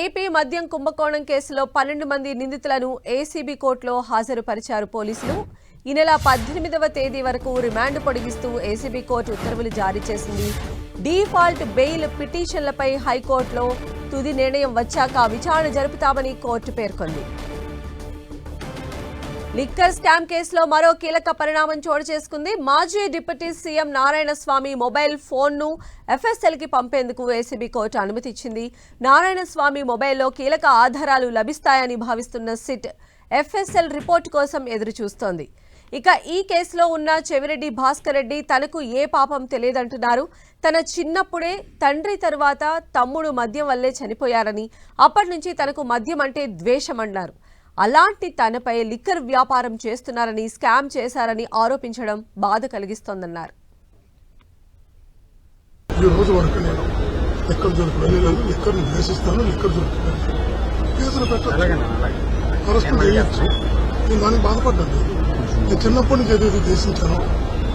AP మద్యం కుంభకోణం కేసులో పన్నెండు మంది నిందితులను ఏసీబీ కోర్టులో హాజరుపరిచారు పోలీసులు. ఈ నెల పద్దెనిమిదవ తేదీ వరకు రిమాండ్ పొడిగిస్తూ ఏసీబీ కోర్టు ఉత్తర్వులు జారీ చేసింది. డీఫాల్ట్ బెయిల్ పిటిషన్లపై హైకోర్టులో తుది నిర్ణయం వచ్చాక విచారణ జరుపుతామని కోర్టు పేర్కొంది. లిక్కర్ స్కామ్ కేసులో మరో కీలక పరిణామం చోటు చేసుకుంది. మాజీ డిప్యూటీ సీఎం నారాయణస్వామి మొబైల్ ఫోన్ను ఎఫ్ఎస్ఎల్కి పంపేందుకు ఏసీబీ కోర్టు అనుమతి ఇచ్చింది. నారాయణస్వామి మొబైల్లో కీలక ఆధారాలు లభిస్తాయని భావిస్తున్న సిట్ ఎఫ్ఎస్ఎల్ రిపోర్ట్ కోసం ఎదురు చూస్తోంది ఇక ఈ కేసులో ఉన్న చెవిరెడ్డి భాస్కర్ రెడ్డి తనకు ఏ పాపం తెలియదంటున్నారు. తన చిన్నప్పుడే తండ్రి తరువాత తమ్ముడు మద్యం వల్లే చనిపోయారని అప్పటి నుంచి తనకు మద్యం అంటే ద్వేషమన్నారు. అలాంటి తనపై లిక్కర్ వ్యాపారం చేస్తున్నారని స్కామ్ చేశారని ఆరోపించడం బాధ కలిగిస్తోందన్నారు. ఈ రోజు వరకు నేను లెక్కలు దొరుకుతాను నేను లెక్కలు ద్వేషిస్తాను లెక్కలు దొరుకుతాను కేసులు పెట్టాను అరెస్ట్ చేయొచ్చు నేను దానికి బాధపడ్డాను. నేను చిన్నప్పటి నుంచి ఏదైతే దేశించానో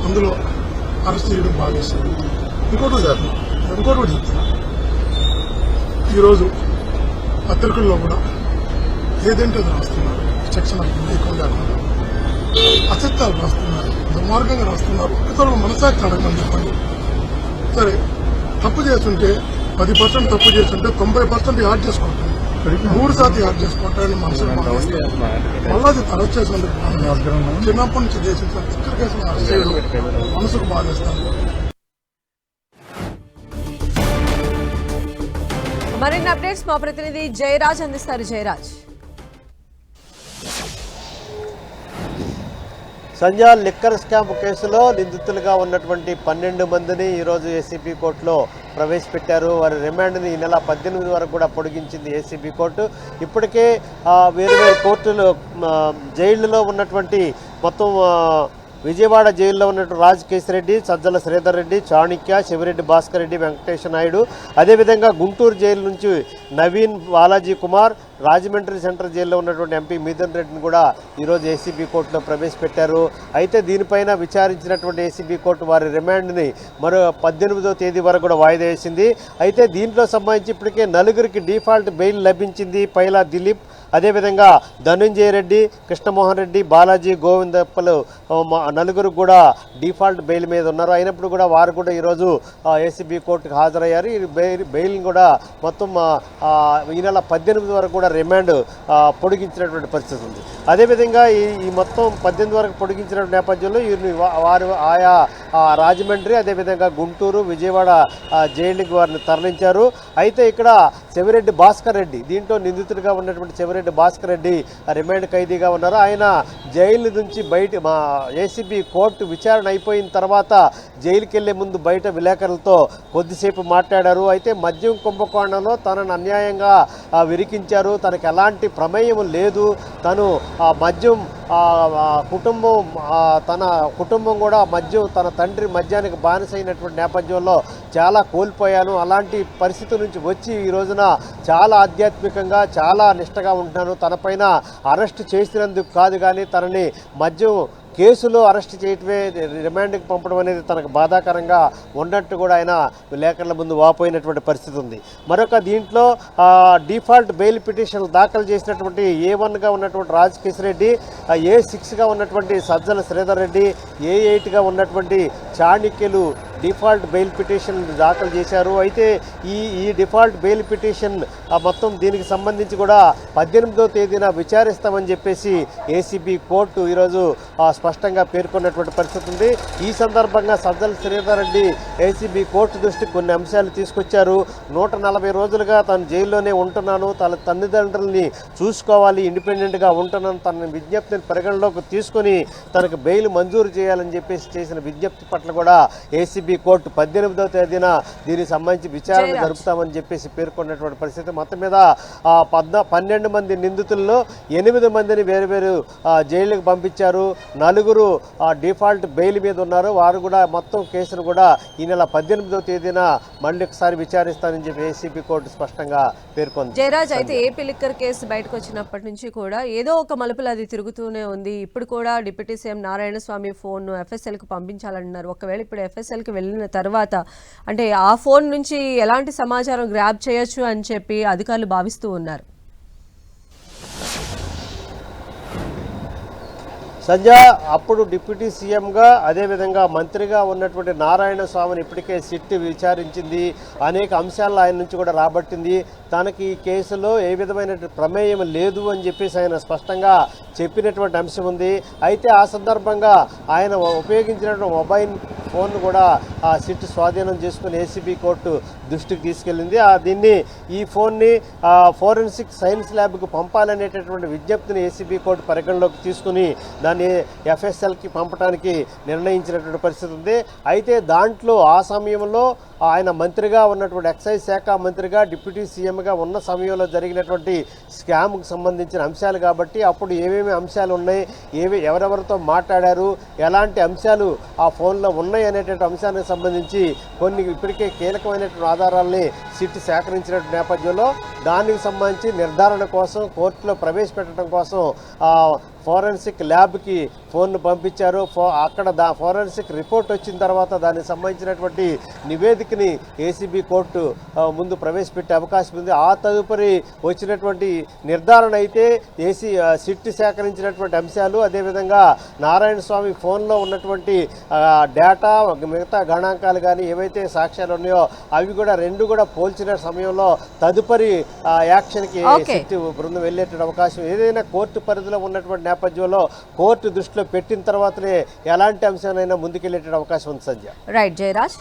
అందులో అరెస్ట్ చేయడం బాధిస్తుంది ఇంకోటి కాదు ఇంకోటి కూడా చెప్తాను ఈరోజదు పత్రికల్లో కూడా ఏదంటే రాస్తున్నారు. విచక్షణ ఎక్కువ లేకుండా అసత్యాలు రాస్తున్నారు. దుర్మార్గంగా రాస్తున్నారు. ఇతరులు మనసాక్షి అడగమని చెప్పండి. సరే తప్పు చేస్తుంటే పది పర్సెంట్ తప్పు చేస్తుంటే తొంభై పర్సెంట్ యాడ్ చేసుకుంటాను మూడు శాతం యాడ్ చేసుకుంటారని మనసులో మళ్ళా అది తరచు చేసినందుకు చిన్నప్పటి నుంచి చేసిన ఇక్కడి కేసులు అరెస్ట్ చేయడం మనసుకు బాధేస్తాను మరిన్ని అప్డేట్స్ మా ప్రతినిధి జయరాజ్ అందిస్తారు. జయరాజ్. సంజయ్ లిక్కర్ స్కామ్ కేసులో నిందితులుగా ఉన్నటువంటి పన్నెండు మందిని ఈరోజు ఏసీబీ కోర్టులో ప్రవేశపెట్టారు. వారి రిమాండ్ని ఈ నెల పద్దెనిమిది వరకు కూడా పొడిగించింది ఏసీబీ కోర్టు. ఇప్పటికే వేరు వేరు కోర్టులు జైళ్ళలో ఉన్నటువంటి మొత్తం విజయవాడ జైల్లో ఉన్నటువంటి రాజ్ కేశిరెడ్డి సజ్జల శ్రీధర్ రెడ్డి చాణిక్య శివరెడ్డి భాస్కర్ రెడ్డి వెంకటేశ్వర నాయుడు. అదేవిధంగా గుంటూరు జైలు నుంచి నవీన్ బాలాజీ కుమార్ రాజమండ్రి సెంట్రల్ జైల్లో ఉన్నటువంటి ఎంపీ మిథున్ రెడ్డిని కూడా ఈరోజు ఏసీబీ కోర్టులో ప్రవేశపెట్టారు. అయితే దీనిపైన విచారించినటువంటి ఏసీబీ కోర్టు వారి రిమాండ్ని మరో పద్దెనిమిదో తేదీ వరకు కూడా వాయిదా వేసింది. అయితే దీంట్లో సంబంధించి ఇప్పటికే నలుగురికి డిఫాల్ట్ బెయిల్ లభించింది. పైలా దిలీప్ అదేవిధంగా ధనుంజయ రెడ్డి కృష్ణమోహన్ రెడ్డి బాలాజీ గోవిందప్పలు నలుగురు కూడా డిఫాల్ట్ బెయిల్ మీద ఉన్నారు. అయినప్పుడు కూడా వారు కూడా ఈరోజు ఏసీబీ కోర్టుకు హాజరయ్యారు. ఈ బెయిల్ బెయిల్ని కూడా మొత్తం ఈ నెల పద్దెనిమిది వరకు కూడా రిమాండ్ పొడిగించినటువంటి పరిస్థితి ఉంది. అదేవిధంగా ఈ ఈ మొత్తం పద్దెనిమిది వరకు పొడిగించిన నేపథ్యంలో వీరిని వారు ఆయా రాజమండ్రి అదేవిధంగా గుంటూరు విజయవాడ జైలుకి వారిని తరలించారు. అయితే ఇక్కడ చెవిరెడ్డి భాస్కర్ రెడ్డి దీంట్లో నిందితుడిగా ఉన్నటువంటి చెవిరెడ్డి భాస్కర్ రెడ్డి రిమాండ్ ఖైదీగా ఉన్నారు. ఆయన జైలు నుంచి బయట మా ఏసీబీ కోర్టు విచారణ అయిపోయిన తర్వాత జైలుకి వెళ్ళే ముందు బయట విలేకరులతో కొద్దిసేపు మాట్లాడారు. అయితే మద్యం కుంభకోణంలో తనను అన్యాయంగా విరికించారు. తనకు ఎలాంటి ప్రమేయం లేదు. తను ఆ మద్యం కుటుంబం తన కుటుంబం కూడా మద్యం తన తండ్రి మద్యానికి బానిసైనటువంటి నేపథ్యంలో చాలా కోల్పోయాను. అలాంటి పరిస్థితి నుంచి వచ్చి ఈ రోజున చాలా ఆధ్యాత్మికంగా చాలా నిష్టగా ఉంటున్నాను. తనపైన అరెస్ట్ చేసినందుకు కాదు కానీ తనని మద్యం కేసులో అరెస్ట్ చేయటమే రిమాండ్కి పంపడం అనేది తనకు బాధాకరంగా ఉన్నట్టు కూడా ఆయన లేఖల ముందు వాపోయినటువంటి పరిస్థితి ఉంది. మరొక దీంట్లో డిఫాల్ట్ బెయిల్ పిటిషన్లు దాఖలు చేసినటువంటి ఏ వన్గా ఉన్నటువంటి రాజ్ రెడ్డి ఏ సిక్స్గా ఉన్నటువంటి సజ్జల శ్రీధర్ రెడ్డి ఏ ఎయిట్గా ఉన్నటువంటి చాణిక్యులు డిఫాల్ట్ బెయిల్ పిటిషన్ దాఖలు చేశారు. అయితే ఈ ఈ డిఫాల్ట్ బెయిల్ పిటిషన్ ఆ మొత్తం దీనికి సంబంధించి కూడా పద్దెనిమిదో తేదీన విచారిస్తామని చెప్పేసి ఏసీబీ కోర్టు ఈరోజు ఆ, స్పష్టంగా పేర్కొన్నటువంటి పరిస్థితి ఉంది. ఈ సందర్భంగా సజ్జల శ్రీధర్ రెడ్డి ఏసీబీ కోర్టు దృష్టికి కొన్ని అంశాలు తీసుకొచ్చారు. నూట నలభై రోజులుగా తను జైల్లోనే ఉంటున్నాను. తన తల్లిదండ్రుల్ని చూసుకోవాలి ఇండిపెండెంట్గా ఉంటున్నాను. తన విజ్ఞప్తిని పరిగణలోకి తీసుకొని తనకు బెయిల్ మంజూరు చేయాలని చెప్పేసి చేసిన విజ్ఞప్తి పట్ల కూడా ఏసీబీ కోర్టు పద్దెనిమిదవ తేదీన దీనికి సంబంధించి విచారణ. జరుపుతామని చెప్పేసి పేర్కొన్నటువంటి పరిస్థితి మొత్తం మీద పద్నా పన్నెండు మంది నిందితుల్లో ఎనిమిది మందిని వేరు వేరు ఆ, జైలుకు పంపించారు. నలుగురు డిఫాల్ట్ బెయిల్ మీద ఉన్నారు. వారు కూడా మొత్తం కేసును కూడా ఈ నెల పద్దెనిమిదవ తేదీన మళ్ళీ ఒకసారి విచారిస్తానని చెప్పి ఏసీబీ కోర్టు స్పష్టంగా పేర్కొంది. జయరాజ్ అయితే ఏపీ లిక్కర్ కేసు బయటకు వచ్చినప్పటి నుంచి కూడా ఏదో ఒక మలుపులు అది తిరుగుతూనే ఉంది. ఇప్పుడు కూడా deputy CM Narayana Swamy phone ఎఫ్ఎస్ఎల్కు పంపించాలన్నారు. ఒకవేళ ఇప్పుడు ఎఫ్ఎస్ఎల్కి వెళ్ళిన తర్వాత అంటే ఆ ఫోన్ నుంచి ఎలాంటి సమాచారం గ్రాప్ చేయొచ్చు అని చెప్పి అధికారులు భావిస్తూ ఉన్నారు. సంజ అప్పుడు డిప్యూటీ సీఎంగా అదేవిధంగా మంత్రిగా ఉన్నటువంటి నారాయణ స్వామిని ఇప్పటికే సిట్ విచారించింది. అనేక అంశాలను ఆయన నుంచి కూడా రాబట్టింది. తనకి ఈ కేసులో ఏ విధమైన ప్రమేయం లేదు అని చెప్పేసి ఆయన స్పష్టంగా చెప్పినటువంటి అంశం ఉంది. అయితే ఆ సందర్భంగా ఆయన ఉపయోగించినటువంటి మొబైల్ ఫోన్ కూడా ఆ సిట్ స్వాధీనం చేసుకుని ఏసీబీ కోర్టు దృష్టికి తీసుకెళ్ళింది. ఆ దీన్ని ఈ ఫోన్ని ఫోరెన్సిక్ సైన్స్ ల్యాబ్కు పంపాలనేటటువంటి విజ్ఞప్తిని ఏసీబీ కోర్టు పరిగణలోకి తీసుకుని దాన్ని ఎఫ్ఎస్ఎల్కి పంపడానికి నిర్ణయించినటువంటి పరిస్థితి ఉంది. అయితే దాంట్లో ఆ సమయంలో ఆయన మంత్రిగా ఉన్నటువంటి ఎక్సైజ్ శాఖ మంత్రిగా డిప్యూటీ సీఎంగా ఉన్న సమయంలో జరిగినటువంటి స్కామ్కి సంబంధించిన అంశాలు కాబట్టి అప్పుడు ఏమేమి అంశాలు ఉన్నాయి ఏవి ఎవరెవరితో మాట్లాడారు ఎలాంటి అంశాలు ఆ ఫోన్లో ఉన్నాయి అనేటువంటి అంశానికి సంబంధించి కొన్ని ఇప్పటికే కీలకమైనటువంటి ఆధారాలని సిట్ సేకరించినటువంటి నేపథ్యంలో దానికి సంబంధించి నిర్ధారణ కోసం కోర్టులో ప్రవేశపెట్టడం కోసం ఫోరెన్సిక్ ల్యాబ్కి ఫోన్ను పంపించారు. ఫో అక్కడ దా ఫోరెన్సిక్ రిపోర్ట్ వచ్చిన తర్వాత దానికి సంబంధించినటువంటి నివేదికని ఏసీబీ కోర్టు ముందు ప్రవేశపెట్టే అవకాశం ఉంది. ఆ తదుపరి వచ్చినటువంటి నిర్ధారణ అయితే ఏసీ సిట్ సేకరించినటువంటి అంశాలు అదేవిధంగా నారాయణ స్వామి ఫోన్లో ఉన్నటువంటి డేటా మిగతా గణాంకాలు కానీ ఏవైతే సాక్ష్యాలు ఉన్నాయో అవి కూడా రెండు కూడా పోల్చిన సమయంలో తదుపరి యాక్షన్కి. సిట్ బృందం వెళ్ళేటువంటి అవకాశం. ఏదైనా కోర్టు పరిధిలో ఉన్నటువంటి నేపథ్యంలో కోర్టు దృష్టిలో పెట్టిన తర్వాతనే ఎలాంటి అంశాలైనా ముందుకెళ్ళేటువంటి అవకాశం ఉంది సంధ్య. రైట్ జయరాజ్.